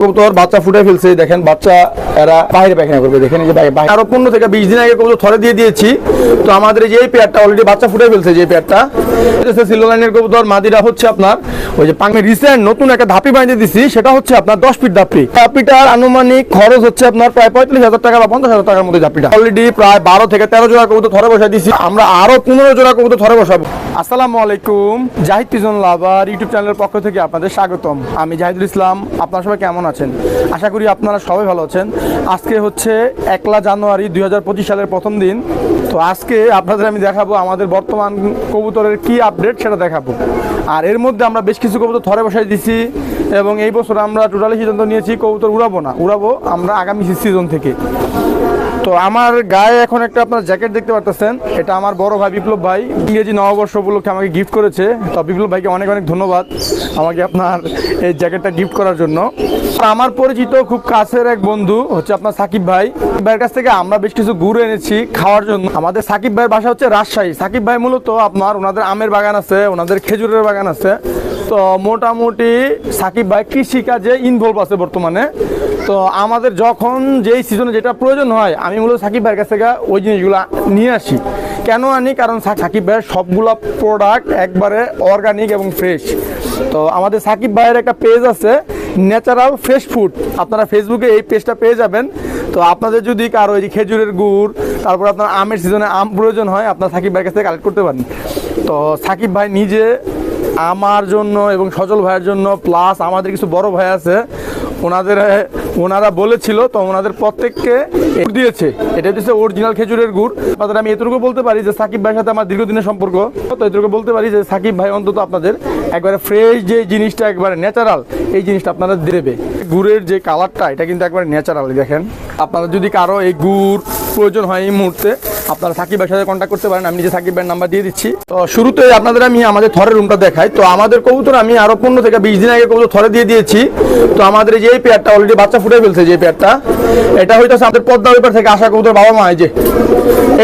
কবুতর বাচ্চা ফুটে ফেলছে, দেখেন বাচ্চা এরা বাইরে পায়খানা করবে, দেখেন যে। আরও পনেরো থেকে বিশ দিন আগে কবুতর থরে দিয়ে দিয়েছি। তো আমাদের যে পেয়ারটা অলরেডি বাচ্চা ফুটে ফেলছে, যে পেয়ারটা। সিলো লাইনের কবুতর, মাদিরা হচ্ছে আপনার, ওই যে পাঙ্গে রিসেন্ট নতুন একটা ধাপি বানিয়ে দিছি সেটা হচ্ছে আপনার দশ ফিট ধাপি। ধাপিটার আনুমানিক খরচ হচ্ছে আপনার প্রায় পঁয়ত্রিশ হাজার টাকা বা পঞ্চাশ হাজার টাকার মধ্যে ধাপিটা। অলরেডি প্রায় বারো থেকে তেরো জোড়া কবুতর থরে বসাই দিছি আমরা আরও পনেরো জোড়া কবুতর থরে বসাবো। আসসালামু আলাইকুম জাহিদ পিজন লাভার ইউটিউব চ্যানেলের পক্ষ থেকে আপনাদের স্বাগতম। আমি জাহিদুল ইসলাম, আপনার সবাই কেমন আছেন। আশা করি আপনারা সবাই ভালো আছেন। আজকে হচ্ছে একলা জানুয়ারি দুই হাজার পঁচিশ সালের প্রথম দিন। তো আজকে আপনাদের আমি দেখাবো আমাদের বর্তমান কবুতরের কি আপডেট সেটা দেখাবো। আর এর মধ্যে আমরা বেশ কিছু কবুতর থরে বসাই দিছি এবং এই বছর আমরা টোটালি সিদ্ধান্ত নিয়েছি, কবুতর উড়াবো না, উড়াবো আমরা আগামী সিজন থেকে। তো আমার গায়ে এখন একটা আপনার জ্যাকেট দেখতে পারতেছেন। এটা আমার বড় ভাই বিপ্লব ভাই। ইংরেজি নববর্ষ উপলক্ষে আমাকে গিফট করেছে। তো বিপ্লব ভাইকে অনেক অনেক ধন্যবাদ আমাকে আপনার এই জ্যাকেটটা গিফট করার জন্য। আমার পরিচিত খুব কাছের এক বন্ধু, হচ্ছে আপনার সাকিব ভাই। ভাইয়ের কাছ থেকে আমরা বেশ কিছু গুড় এনেছি খাওয়ার জন্য। আমাদের সাকিব ভাইয়ের বাসা হচ্ছে রাজশাহী। সাকিব ভাই মূলত আপনার ওনাদের আমের বাগান আছে, ওনাদের খেজুরের বাগান আছে। তো মোটামুটি সাকিব ভাই কৃষিকাজে ইনভলভ আছে বর্তমানে। তো আমাদের যখন যেই সিজনে যেটা প্রয়োজন হয়, আমি মূলত সাকিব ভাইয়ের কাছ থেকে ওই জিনিসগুলো নিয়ে আসি। কেন আনি? কারণ সাকিব ভাইয়ের সবগুলো প্রোডাক্ট একবারে অর্গানিক এবং ফ্রেশ তো আমাদের সাকিব ভাইয়ের একটা পেজ আছে ন্যাচারাল ফ্রেশ ফুড আপনারা ফেসবুকে এই পেজটা পেয়ে যাবেন। তো আপনাদের যদি কারও এই খেজুরের গুড়, তারপর আপনার আমের সিজনে আম প্রয়োজন হয়, আপনার সাকিব ভাইয়ের কাছ থেকে কালেক্ট করতে পারেন। তো সাকিব ভাই নিজে, আমার জন্য এবং সজল ভাইয়ের জন্য প্লাস আমাদের কিছু বড় ভাই আছে ওনাদের ওনারা বলেছিল, তো ওনাদের প্রত্যেককে দিয়েছে। এটা হচ্ছে অরিজিনাল খেজুরের গুড়। আপনাদের আমি এতটুকু বলতে পারি যে সাকিব ভাইয়ের সাথে আমার দীর্ঘদিনের সম্পর্ক, তো এতটুকু বলতে পারি যে সাকিব ভাই অন্তত আপনাদের একবারে ফ্রেশ যে জিনিসটা, একবারে ন্যাচারাল এই জিনিসটা আপনারা দেবে। গুড়ের যে কালারটা এটা কিন্তু একবারে ন্যাচারাল দেখেন। আপনারা যদি কারও এই গুড় প্রয়োজন হয় এই মুহূর্তে। আপনারা সাকিব সাথে কন্ট্যাক্ট করতে পারেন, আমি নিজে সাকিব নাম্বার দিয়ে দিচ্ছি। তো শুরুতে আপনাদের আমি আমাদের থরের রুমটা দেখাই। তো আমাদের কবুতর আমি আরও পনেরো থেকে বিশ দিন আগে কবুতর থরে দিয়ে দিয়েছি। তো আমাদের যে এই পেয়ারটা অলরেডি বাচ্চা ফুটে ফেলছে যে পেয়ারটা এটা হইতেছে আমাদের পদ্মা ব্যাপার থেকে আসা কবুতর বাবা মা যে।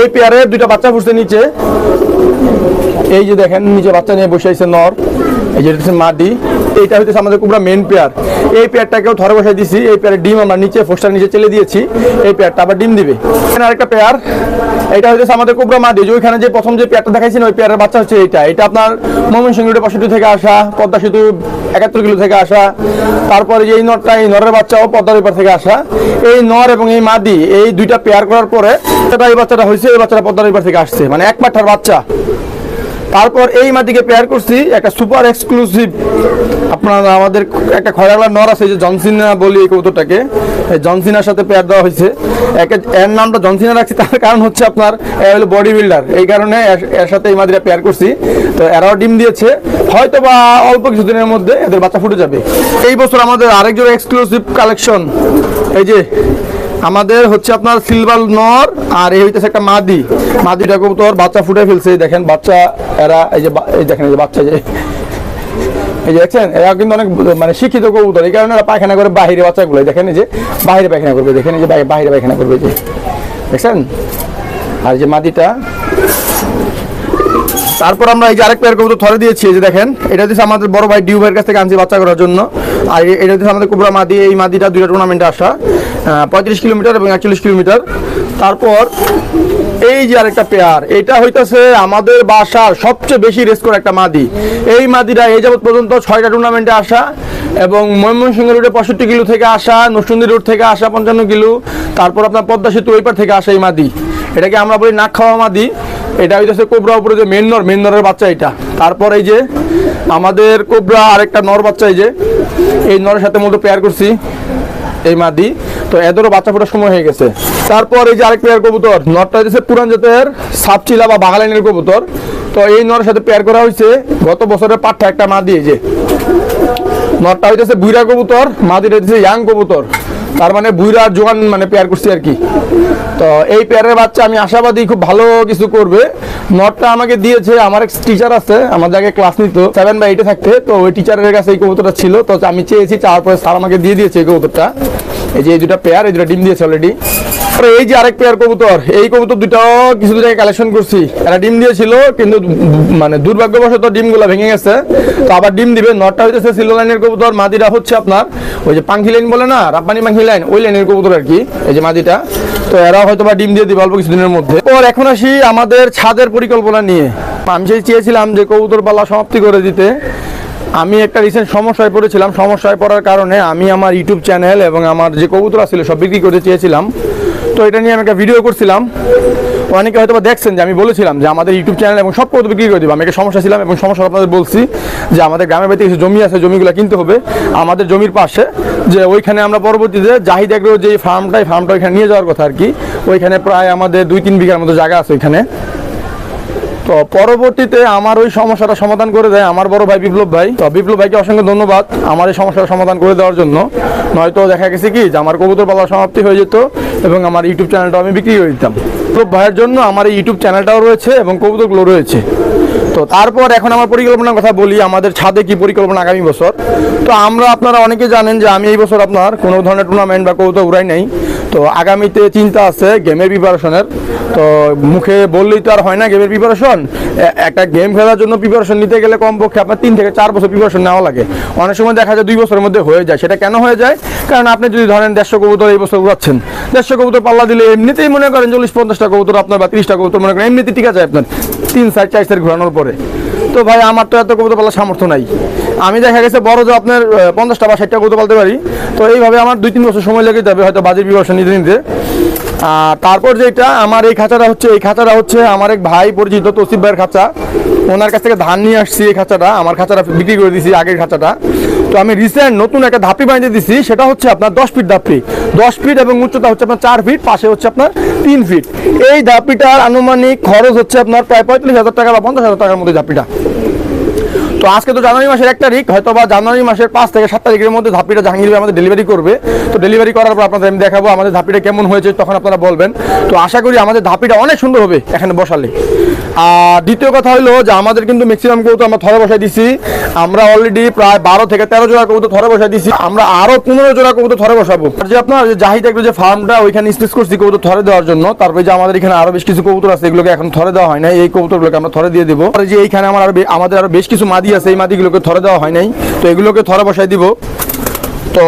এই পেয়ারে দুইটা বাচ্চা ফুটছে নিচে। এই যে দেখেন, নিচে বাচ্চা নিয়ে বসে আছে নর। এই যে হচ্ছে মাটি এইটা হচ্ছে আমাদের কুবরা মেন পেয়ার। এই পেয়ারটাকেও ধরে বসাই দিছি, এই পেয়ারের ডিম আমরা নিচে, ফোস্টার নিচে চেলে দিয়েছি, এই পেয়ারটা আবার ডিম দিবে। এখানে আরেকটা পেয়ার এটা হচ্ছে আমাদের কুবরা মাটি যে ওইখানে যে প্রথম যে পেয়ারটা দেখাইছি না, ওই পেয়ারের বাচ্চা হচ্ছে এইটা। এটা আপনার ময়মনসিংহ রোডে পঁয়ষট্টি থেকে আসা, পদ্মা সেতু একাত্তর কিলো থেকে আসা, তারপরে যে এই নরটা, এই নরের বাচ্চাও পদ্মা রিপার থেকে আসা। এই নর এবং এই মাদি, এই দুইটা পেয়ার করার পরে, এটা এই বাচ্চাটা হয়েছে এই বাচ্চাটা পদ্মা রিপার থেকে আসছে। মানে এক পাঠার বাচ্চা। তারপর এই মাটিকে পেয়ার করছি, একটা সুপার এক্সক্লুসিভ আপনার আমাদের একটা খয়রাগলা নর আছে যে জনসিনা বলি এই কবুতরটাকে, এই জনসিনার সাথে পেয়ার দেওয়া হয়েছে। একে এর নামটা জনসিনা রাখছি, তার কারণ হচ্ছে আপনার এ হলো বডি বিল্ডার এই কারণে এর- এর সাথে এই মাদিরা পেয়ার করছি। তো এরাও ডিম দিয়েছে হয়তো বা অল্প কিছুদিনের মধ্যে এদের বাচ্চা ফুটে যাবে। এই বছর আমাদের আরেকজন এক্সক্লুসিভ কালেকশন এই যে আমাদের হচ্ছে আপনার সিলভার নর, আর এই হইতেছে একটা মাদি। মাদিটা কবুতর বাচ্চা ফুটে ফেলছে দেখেন, বাচ্চা, এরা, এই যে এই দেখেন, এই যে বাচ্চা যে, এই যে দেখছেন? এরা কিন্তু অনেক মানে শিক্ষিত কবুতর, এই কারণে এরা পায়খানা করে বাহিরে বাচ্চাগুলো দেখেন, এই যে বাইরে পায়খানা করবে, দেখেন, এই যে বাহি- বাহিরে পায়খানা করবে যে, দেখছেন? আর যে মাদিটা, তারপর আমরা এই যে আরেক পেয়ার কবুতর থরে দিয়েছি যে দেখেন, এটা হচ্ছে আমাদের বড় ভাই ডিউ ভাইয়ের কাছ থেকে আনছি বাচ্চা করার জন্য, আর এটা হচ্ছে আমাদের কুবরা মাদি, এই মাদিটা দুইটা টুর্নামেন্টে আসা। পঁয়ত্রিশ কিলোমিটার এবং একচল্লিশ কিলোমিটার। তারপর এই যে আরেকটা পেয়ার, এটা হইতাছে আমাদের বাসার সবচেয়ে বেশি রেস করে একটা মাদি। এই মাদিটা এই যাবত পর্যন্ত ছয়টা টুর্নামেন্টে আসা এবং ময়মনসিংহ রোডে পঁয়ষট্টি কিলো থেকে আসা নরসুন্দি রোড থেকে আসা পঞ্চান্ন কিলো। তারপর আপনার পদ্মা সেতু ওই পার থেকে আসা এই মাদি। এটাকে আমরা বলি নাক খাওয়া মাদি। এটা হইতেছে কোবরা উপরে যে মেন নর মেন নরের বাচ্চা এটা। তারপর এই যে আমাদের কোবরা আরেকটা নর বাচ্চা এই যে, এই নরের সাথে মতো পেয়ার করছি এই মাদি। তো এদেরও বাচ্চা ফোটার সময় হয়ে গেছে। তারপর এই যে আরেক পেয়ার কবুতর নরটা হচ্ছে পুরান জাতের সাপচিলা বা বাগালাইনের কবুতর। তো এই নরের সাথে পেয়ার করা হয়েছে গত বছরের পাঠা একটা মাদি এই যে। নরটা হইতেছে বুইরা কবুতর মাদিটা হইতেছে ইয়াং কবুতর। তার মানে বুইরা জোয়ান মানে পেয়ার করছি আর কি। তো এই পেয়ারের বাচ্চা আমি আশাবাদী খুব ভালো কিছু করবে। নটটা আমাকে দিয়েছে, আমার এক টিচার আছে আমাদের আগে ক্লাস নিত সেভেন বা এইটে থাকতে। তো ওই টিচারের কাছে এই কবুতরটা ছিল। তো আমি চেয়েছি তারপরে স্যার আমাকে দিয়ে দিয়েছে এই কবুতরটা। এই যে দুটা পেয়ার এই দুটা ডিম দিয়েছে অলরেডি এই যে আরেক পেয়ার কবুতর, এই কবুতর দুটাও কিছু জায়গায় কালেকশন করছি। এরা ডিম দিয়েছিল, কিন্তু মানে দুর্ভাগ্যবশত ডিমগুলো ভেঙে গেছে। তো আবার ডিম দিবে, নটটা হইতেছে সিলো লাইনের কবুতর মাদিরা হচ্ছে আপনার ওই যে পাঙ্খি লাইন বলে না, রাব্বানি পাঙ্খি লাইন ওই লাইনের কবুতর আর কি, এই যে মাদিটা। তো এরা হয়তো বা ডিম দিয়ে দিবে অল্প কিছুদিনের মধ্যে। ওর এখন আসি আমাদের ছাদের পরিকল্পনা নিয়ে। আমি সেই চেয়েছিলাম যে কবুতর পাল্লা সমাপ্তি করে দিতে। আমি একটা রিসেন্ট সমস্যায় পড়েছিলাম। সমস্যায় পড়ার কারণে আমি আমার ইউটিউব চ্যানেল এবং আমার যে কবুতর ছিল সব বিক্রি করতে চেয়েছিলাম। তো এটা নিয়ে আমি একটা ভিডিও করছিলাম। অনেকে হয়তো দেখছেন যে আমি বলেছিলাম যে আমাদের ইউটিউব চ্যানেল এবং সব কবুতর বিক্রি করে দেবো। আমি একটা সমস্যা ছিলাম এবং সমস্যা আপনাদের বলছি যে আমাদের গ্রামের বাড়িতে কিছু জমি আছে, জমিগুলো কিনতে হবে। আমাদের জমির পাশে যে ওইখানে আমরা পরবর্তীতে জাহিদ এগ্রো যে ফার্মটা এই ফার্মটা ওইখানে নিয়ে যাওয়ার কথা আর কি। ওইখানে প্রায় আমাদের দুই তিন বিঘার মতো জায়গা আছে ওইখানে। তো পরবর্তীতে আমার ওই সমস্যাটা সমাধান করে দেয় আমার বড় ভাই বিপ্লব ভাই। তো বিপ্লব ভাইকে অসংখ্য ধন্যবাদ আমার এই সমস্যার সমাধান করে দেওয়ার জন্য। নয়তো দেখা গেছে কি যে আমার কবুতর পালা সমাপ্তি হয়ে যেত এবং আমার ইউটিউব চ্যানেলটা আমি বিক্রি করে দিতাম। বিপ্লব ভাইয়ের জন্য আমার এই ইউটিউব চ্যানেলটাও রয়েছে এবং কবুতরগুলো রয়েছে। তো তারপর এখন আমার পরিকল্পনার কথা বলি, আমাদের ছাদে কি পরিকল্পনা আগামী বছর? তো আমরা আপনারা অনেকে জানেন যে আমি এই বছর আপনার কোনো ধরনের টুর্নামেন্ট বা কৌতো উড়াই নাই। তো আগামীতে চিন্তা আছে গেমের প্রিপারেশনের তো মুখে বললেই তো আর হয় না গেমের প্রিপারেশন একটা গেম খেলার জন্য প্রিপারেশন নিতে গেলে কমপক্ষে আপনার তিন থেকে চার বছর প্রিপারেশন নেওয়া লাগে। অনেক সময় দেখা যায় দুই বছরের মধ্যে হয়ে যায়। সেটা কেন হয়ে যায়? কারণ আপনি যদি ধরেন দেড়শো কবুতর এই বছর উড়াচ্ছেন, দেড়শো কবুতর পাল্লা দিলে এমনিতেই মনে করেন চল্লিশ পঞ্চাশটা কবুতর আপনার বা তিরিশটা কবুতর মনে করেন এমনিতে ঠিক আছে আপনার তিন সাইড চার সাইড ঘোরানোর পরে। তো ভাই, আমার তো এত কবুতর পালার সামর্থ্য নাই। আমি দেখা গেছে বড় যে আপনার পঞ্চাশটা বা ষাটটা কবুতর পালতে পারি। তো এইভাবে আমার দুই তিন বছর সময় লেগে যাবে, হয়তো বাজেট বিবর্ষণ নিতে নিতে। আর তারপর যেটা, আমার এই খাঁচাটা হচ্ছে, এই খাঁচাটা হচ্ছে আমার এক ভাই পরিচিত, তসিফ ভাইয়ের খাঁচা। ওনার কাছ থেকে ধান নিয়ে আসছি এই খাঁচাটা, আমার খাঁচাটা বিক্রি করে দিয়েছি আগের খাঁচাটা। তো আমি রিসেন্ট নতুন একটা ধাপি বানিয়ে দিয়েছি সেটা হচ্ছে আপনার দশ ফিট ধাপি। দশ ফিট এবং উচ্চতা হচ্ছে আপনার চার ফিট পাশে হচ্ছে আপনার তিন ফিট এই ধাপিটার আনুমানিক খরচ হচ্ছে আপনার প্রায় পঁয়তাল্লিশ হাজার টাকা বা পঞ্চাশ হাজার টাকার মধ্যে ধাপিটা। তো আজকে তো জানুয়ারি মাসের এক তারিখ হয়তো বা জানুয়ারি মাসের পাঁচ থেকে সাত তারিখের মধ্যে ধাপিটা জাহাঙ্গীর আমাদের ডেলিভারি করবে। তো ডেলিভারি করার পর আপনাদের আমি দেখাবো আমাদের ধাপিটা কেমন হয়েছে, তখন আপনারা বলবেন। তো আশা করি আমাদের ধাপিটা অনেক সুন্দর হবে এখানে বসালে। আর দ্বিতীয় কথা হলো যে আমাদের কিন্তু ম্যাক্সিমাম তো আমরা থরে বসাই দিছি। আমরা অলরেডি প্রায় বারো থেকে তেরো জোড়া কবুতর থরে বসাই দিছি। আমরা আরও পনেরো জোড়া কবুতর থরে বসাবো। আর যে আপনার জাহিদ যে ফার্মটা ওইখানে স্পেস করছি কবুতর থরে দেওয়ার জন্য, তারপরে যে আমাদের এখানে আরও বেশ কিছু কবুতর আছে, এগুলোকে এখন থরে দেওয়া হয় না এই কৌতুরগুলোকে আমরা থরে দিয়ে দেবো। আর যে এইখানে আমার আরও আমাদের আরও বেশ কিছু মাদি আছে, এই মাদিগুলোকে থরে দেওয়া হয় নাই। তো এগুলোকে থরে বসাই দিব। তো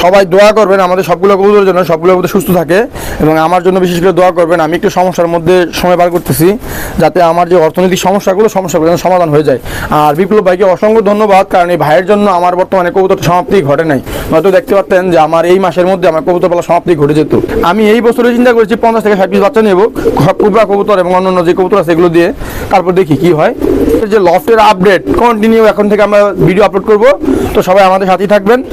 সবাই দোয়া করবেন, আমাদের সবগুলো কবুতরের জন্য, সবগুলো কবুতর সুস্থ থাকে এবং আমার জন্য বিশেষ করে দোয়া করবেন। আমি একটু সমস্যার মধ্যে সময় বার করতেছি, যাতে আমার যে অর্থনৈতিক সমস্যাগুলো সমস্যাগুলো যেন সমাধান হয়ে যায়। আর বিপ্লব ভাইকে অসংখ্য ধন্যবাদ, কারণ এই ভাইয়ের জন্য আমার বর্তমানে কবুতর সমাপ্তি ঘটে নাই। হয়তো দেখতে পারতেন যে আমার এই মাসের মধ্যে আমার কবুতর পালা সমাপ্তি ঘটে যেত। আমি এই বছরে চিন্তা করেছি পঞ্চাশ থেকে ষাট পিস বাচ্চা নেব কুবরা কবুতর এবং অন্যান্য যে কবুতর আছে এগুলো দিয়ে। তারপর দেখি কি হয়। যে লফটের আপডেট কন্টিনিউ এখন থেকে আমরা ভিডিও আপলোড করব। তো সবাই আমাদের সাথেই থাকবেন।